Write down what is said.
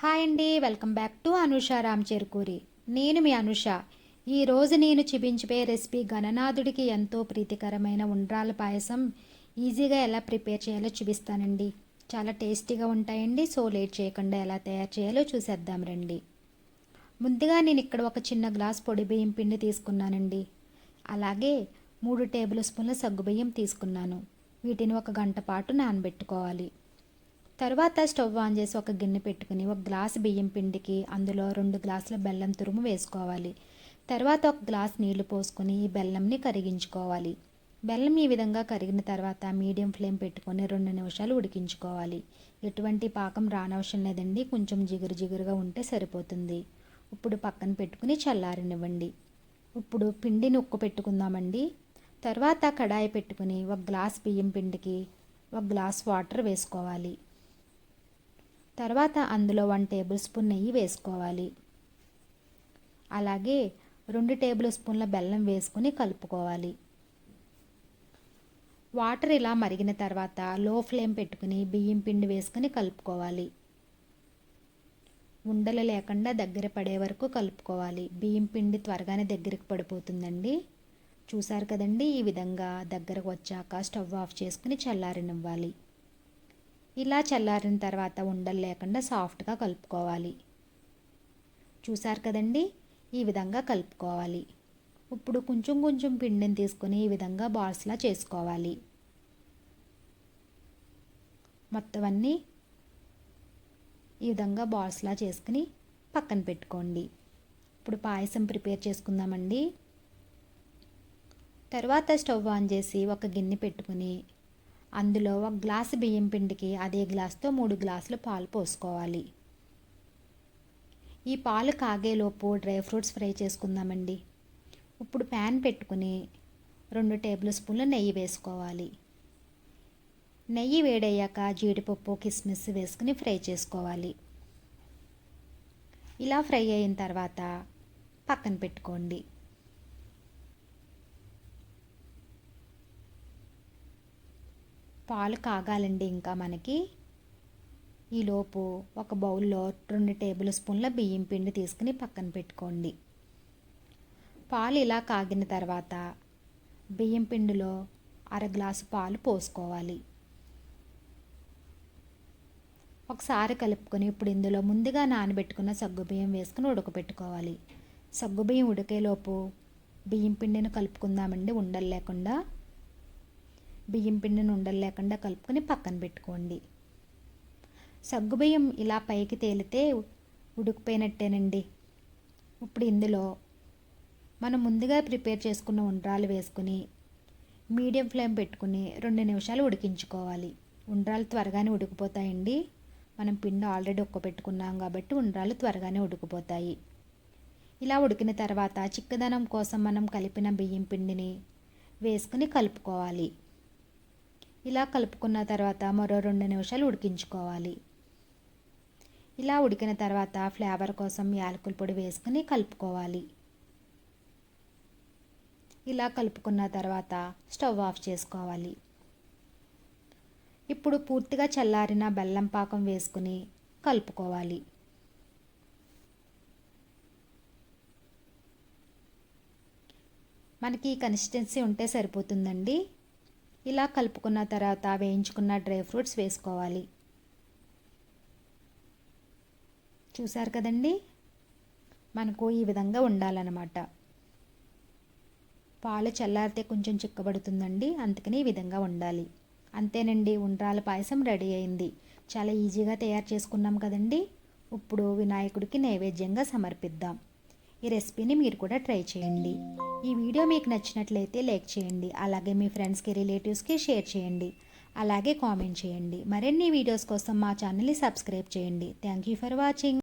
Hi అండి welcome back to Anusha Ram Cherukuri. నేను మీ అనుష. ఈరోజు నేను చూపించబోయే రెసిపీ గణనాథుడికి ఎంతో ప్రీతికరమైన ఉండ్రాల పాయసం ఈజీగా ఎలా ప్రిపేర్ చేయాలో చూపిస్తానండి. చాలా టేస్టీగా ఉంటాయండి సో లేట్ చేయకుండా ఎలా తయారు చేయాలో చూసేద్దాం రండి. ముందుగా నేను ఇక్కడ ఒక చిన్న గ్లాస్ పొడి బియ్యం పిండి తీసుకున్నానండి. అలాగే మూడు టేబుల్ స్పూన్ల సగ్గుబియ్యం తీసుకున్నాను. వీటిని ఒక గంట పాటు నానబెట్టుకోవాలి. తర్వాత స్టవ్ ఆన్ చేసి ఒక గిన్నె పెట్టుకుని ఒక గ్లాస్ బియ్యం పిండికి అందులో రెండు గ్లాసుల బెల్లం తురుము వేసుకోవాలి. తర్వాత ఒక గ్లాస్ నీళ్ళు పోసుకొని ఈ బెల్లంని కరిగించుకోవాలి. బెల్లం ఈ విధంగా కరిగిన తర్వాత మీడియం ఫ్లేమ్ పెట్టుకొని రెండు నిమిషాలు ఉడికించుకోవాలి. ఎటువంటి పాకం రానవసరం లేదండి. కొంచెం జిగురు జిగురుగా ఉంటే సరిపోతుంది. ఇప్పుడు పక్కన పెట్టుకుని చల్లారనివ్వండి. ఇప్పుడు పిండిని ఉక్కు పెట్టుకుందామండి. తర్వాత కడాయి పెట్టుకుని ఒక గ్లాస్ బియ్యం పిండికి ఒక గ్లాస్ వాటర్ వేసుకోవాలి. తర్వాత అందులో వన్ టేబుల్ స్పూన్ నెయ్యి వేసుకోవాలి. అలాగే రెండు టేబుల్ స్పూన్ల బెల్లం వేసుకుని కలుపుకోవాలి. వాటర్ ఇలా మరిగిన తర్వాత లో ఫ్లేమ్ పెట్టుకుని బియ్యం పిండి వేసుకుని కలుపుకోవాలి. ఉండలు లేకుండా దగ్గర పడే వరకు కలుపుకోవాలి. బియ్యం పిండి త్వరగానే దగ్గరికి పడిపోతుందండి. చూసారు కదండి? ఈ విధంగా దగ్గరకు వచ్చాక స్టవ్ ఆఫ్ చేసుకుని చల్లారనివ్వాలి. ఇలా చల్లారిన తర్వాత ఉండలు లేకుండా సాఫ్ట్గా కలుపుకోవాలి. చూసారు కదండి? ఈ విధంగా కలుపుకోవాలి. ఇప్పుడు కొంచెం కొంచెం పిండిని తీసుకొని ఈ విధంగా బాల్స్లా చేసుకోవాలి. మొత్తం అన్నీ ఈ విధంగా బాల్స్లా చేసుకుని పక్కన పెట్టుకోండి. ఇప్పుడు పాయసం ప్రిపేర్ చేసుకుందామండి. తర్వాత స్టవ్ ఆన్ చేసి ఒక గిన్నె పెట్టుకుని అందులో ఒక గ్లాసు బియ్యం పిండికి అదే గ్లాస్తో మూడు గ్లాసులు పాలు పోసుకోవాలి. ఈ పాలు కాగేలోపు డ్రై ఫ్రూట్స్ ఫ్రై చేసుకుందామండి. ఇప్పుడు ప్యాన్ పెట్టుకుని రెండు టేబుల్ స్పూన్ల నెయ్యి వేసుకోవాలి. నెయ్యి వేడయ్యాక జీడిపప్పు కిస్మిస్ వేసుకుని ఫ్రై చేసుకోవాలి. ఇలా ఫ్రై అయిన తర్వాత పక్కన పెట్టుకోండి. పాలు కాగాలండి ఇంకా మనకి. ఈలోపు ఒక బౌల్లో రెండు టేబుల్ స్పూన్ల బియ్యం పిండి తీసుకుని పక్కన పెట్టుకోండి. పాలు ఇలా కాగిన తర్వాత బియ్యం పిండిలో అర గ్లాసు పాలు పోసుకోవాలి. ఒకసారి కలుపుకొని ఇప్పుడు ఇందులో ముందుగా నానబెట్టుకున్న సగ్గుబియ్యం వేసుకుని ఉడకపెట్టుకోవాలి. సగ్గుబియ్యం ఉడికేలోపు బియ్యం పిండిని కలుపుకుందామండి ఉండలు లేకుండా. బియ్యం పిండిని ఉండలు లేకుండా కలుపుకొని పక్కన పెట్టుకోండి. సగ్గుబియ్యం ఇలా పైకి తేలితే ఉడికిపోయినట్టేనండి. ఇప్పుడు ఇందులో మనం ముందుగా ప్రిపేర్ చేసుకున్న ఉండ్రాలు వేసుకుని మీడియం ఫ్లేమ్ పెట్టుకుని రెండు నిమిషాలు ఉడికించుకోవాలి. ఉండ్రాలు త్వరగానే ఉడికిపోతాయండి. మనం పిండి ఆల్రెడీ ఉక్కపెట్టుకున్నాం కాబట్టి ఉండ్రాలు త్వరగానే ఉడికిపోతాయి. ఇలా ఉడికిన తర్వాత చిక్కదనం కోసం మనం కలిపిన బియ్యం పిండిని వేసుకుని కలుపుకోవాలి. ఇలా కలుపుకున్న తర్వాత మరో రెండు నిమిషాలు ఉడికించుకోవాలి. ఇలా ఉడికిన తర్వాత ఫ్లేవర్ కోసం యాలకుల పొడి వేసుకుని కలుపుకోవాలి. ఇలా కలుపుకున్న తర్వాత స్టవ్ ఆఫ్ చేసుకోవాలి. ఇప్పుడు పూర్తిగా చల్లారిన బెల్లం పాకం వేసుకుని కలుపుకోవాలి. మనకి కన్సిస్టెన్సీ ఉంటే సరిపోతుందండి. ఇలా కలుపుకున్న తర్వాత వేయించుకున్న డ్రై ఫ్రూట్స్ వేసుకోవాలి. చూసారు కదండి? మనకు ఈ విధంగా ఉండాలన్నమాట. పాలు చల్లారితే కొంచెం చిక్కబడుతుందండి అందుకని ఈ విధంగా ఉండాలి. అంతేనండి ఉండ్రాల పాయసం రెడీ అయింది. చాలా ఈజీగా తయారు చేసుకున్నాం కదండి? ఇప్పుడు వినాయకుడికి నైవేద్యంగా సమర్పిద్దాం. ఈ రెసిపీని మీరు కూడా ట్రై చేయండి. ఈ వీడియో మీకు నచ్చినట్లయితే లైక్ చేయండి అలాగే మీ ఫ్రెండ్స్కి రిలేటివ్స్కి షేర్ చేయండి అలాగే కామెంట్ చేయండి. మరిన్ని వీడియోస్ కోసం మా ఛానల్ని సబ్స్క్రైబ్ చేయండి. Thank you for watching.